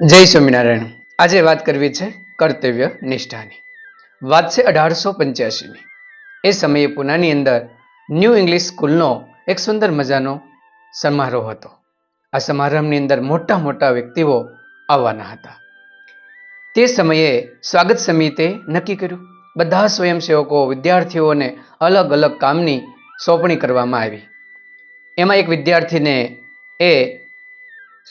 જય સ્વામિનારાયણ. આજે વાત કરવી છે કર્તવ્ય નિષ્ઠાની. વાત છે અઢારસો પંચ્યાસીની એ સમયે પૂનાની અંદર ન્યૂ ઇંગ્લિશ સ્કૂલનો એક સુંદર મજાનો સમારોહ હતો. આ સમારંભની અંદર મોટા મોટા વ્યક્તિઓ આવવાના હતા. તે સમયે સ્વાગત સમિતિએ નક્કી કર્યું, બધા સ્વયંસેવકો, વિદ્યાર્થીઓને અલગ અલગ કામની સોંપણી કરવામાં આવી. એમાં એક વિદ્યાર્થીને એ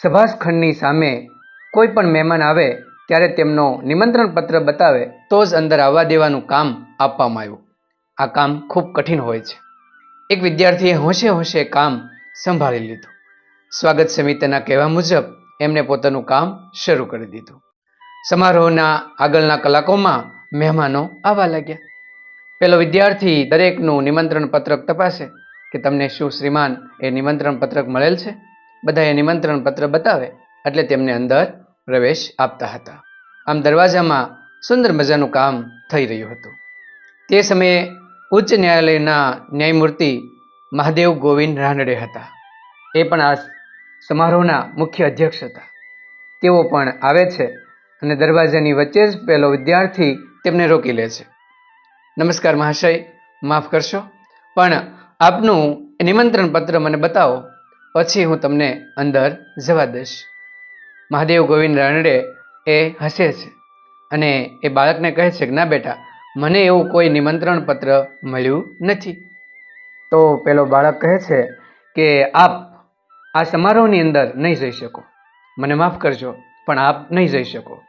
સભાસખંડની સામે કોઈ પણ મહેમાન આવે ત્યારે તેમનો નિમંત્રણ પત્ર બતાવે, તો જ અંદર આવવા દેવાનું કામ આપવામાં આવ્યું. આ કામ ખૂબ કઠિન હોય છે. એક વિદ્યાર્થીએ હોંશે હોંશે કામ સંભાળી લીધું. સ્વાગત સમિતિના કહેવા મુજબ એમને પોતાનું કામ શરૂ કરી દીધું. સમારોહના આગળના કલાકોમાં મહેમાનો આવવા લાગ્યા. પેલો વિદ્યાર્થી દરેકનું નિમંત્રણ પત્રક તપાસે કે તમને શું શ્રીમાન એ નિમંત્રણ પત્રક મળેલ છે? બધાએ નિમંત્રણ પત્ર બતાવે, એટલે તેમને અંદર પ્રવેશ આપતા હતા. આમ દરવાજામાં સુંદર મજાનું કામ થઈ રહ્યું હતું. તે સમયે ઉચ્ચ ન્યાયાલયના ન્યાયમૂર્તિ મહાદેવ ગોવિંદ રાનડે હતા. એ પણ આ સમારોહના મુખ્ય અધ્યક્ષ હતા. તેઓ પણ આવે છે અને દરવાજાની વચ્ચે જ પહેલો વિદ્યાર્થી તેમને રોકી લે છે. નમસ્કાર મહાશય, માફ કરશો, પણ આપનું નિમંત્રણ પત્ર મને બતાવો. પછી હું તમને અંદર જવા દઈશ. મહાદેવ ગોવિંદ રાનડે એ હસે છે અને એ બાળકને કહે છે કે, ના બેટા, મને એવું કોઈ નિમંત્રણ પત્ર મળ્યું નથી. તો પેલો બાળક કહે છે કે, આપ આ સમારોહની અંદર નહીં જઈ શકો. મને માફ કરજો, પણ આપ નહીં જઈ શકો.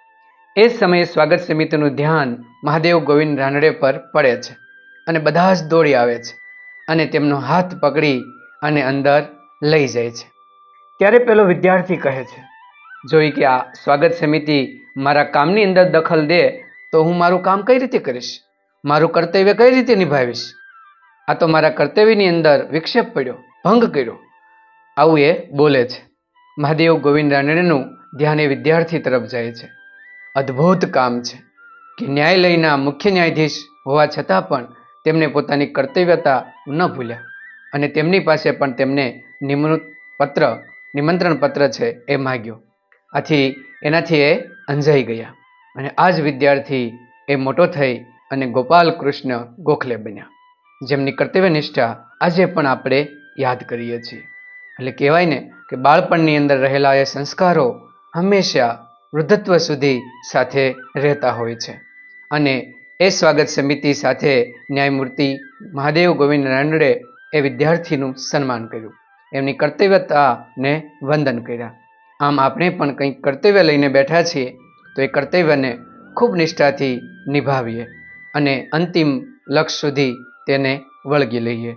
એ જ સમયે સ્વાગત સમિતિનું ધ્યાન મહાદેવ ગોવિંદ રાનડે પર પડે છે અને બધા જ દોડી આવે છે અને તેમનો હાથ પકડી અને અંદર લઈ જાય છે. ત્યારે પેલો વિદ્યાર્થી કહે છે જોઈ કે આ સ્વાગત સમિતિ મારા કામની અંદર દખલ દે, તો હું મારું કામ કઈ રીતે કરીશ? મારું કર્તવ્ય કઈ રીતે નિભાવીશ? આ તો મારા કર્તવ્યની અંદર વિક્ષેપ પડ્યો, ભંગ કર્યો. આવું એ બોલે છે. મહાદેવ ગોવિંદ રાનડેનું ધ્યાન એ વિદ્યાર્થી તરફ જાય છે. અદ્ભુત કામ છે કે ન્યાયાલયના મુખ્ય ન્યાયાધીશ હોવા છતાં પણ તેમને પોતાની કર્તવ્યતા ન ભૂલ્યા અને તેમની પાસે પણ તેમને નિમણૂક પત્ર, નિમંત્રણ પત્ર છે એ માગ્યો. આથી એનાથી એ અંજાઈ ગયા અને આ જ વિદ્યાર્થી એ મોટો થઈ અને ગોપાલ કૃષ્ણ ગોખલે બન્યા. જેમની કર્તવ્ય નિષ્ઠા આજે પણ આપણે યાદ કરીએ છીએ. એટલે કહેવાય ને કે બાળપણની અંદર રહેલા એ સંસ્કારો હંમેશા વૃદ્ધત્વ સુધી સાથે રહેતા હોય છે. અને એ સ્વાગત સમિતિ સાથે ન્યાયમૂર્તિ મહાદેવ ગોવિંદ રાનડે એ વિદ્યાર્થીનું સન્માન કર્યું. એમની કર્તવ્યતાને વંદન કર્યા. આમ આપણે પણ કંઈક કર્તવ્ય લઈને બેઠા છીએ, તો એ કર્તવ્યને ખૂબ નિષ્ઠાથી નિભાવીએ અને અંતિમ લક્ષ સુધી તેને વળગી લઈએ.